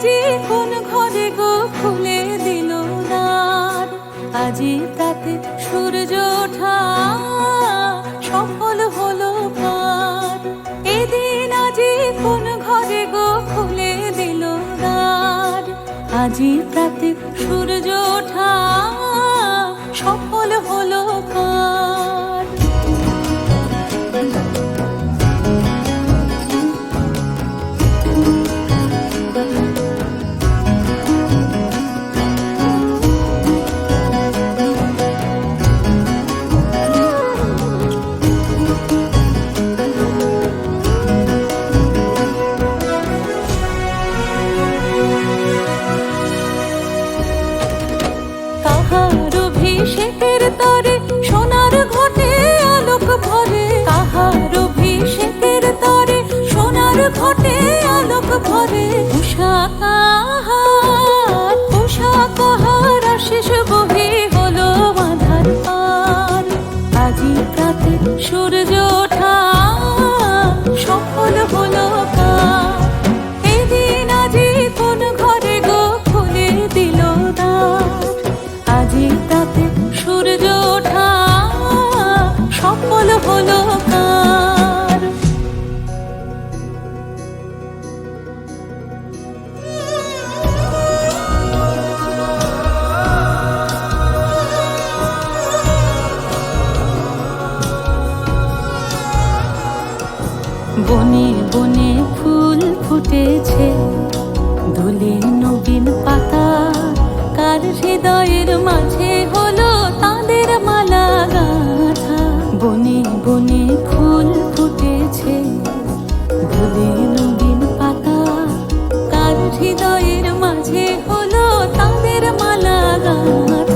আজি কোন ঘরে গো খুলে দিল দ্বার? আজি তাতে সূর্য ওঠা সফল হলো পার। এদিন আজি কোন ঘরে গো খুলে দিল দ্বার? আজি তাতে সূর্য ওঠা ঘটে, আলোক ভরে। উষা কাহার উষা কাহার আশিস বহি হলো বাঁধার পার আজি প্রাতে সূর্য ওঠা, সফল হলো এদিন আজি কোন ঘরে গো খুলে দিল দ্বার আজি তাতে সূর্য ওঠা, সফল হলো বনে বনে ফুল ফুটেছে। দোলে নবীন পাতা কার হৃদয়ের মাঝে হলো তাদের মালা গাঁথা। বনে বনে ফুল ফুটেছে, দোলে নবীন পাতা কার হৃদয়ের মাঝে হলো তাদের মালা গাঁথা।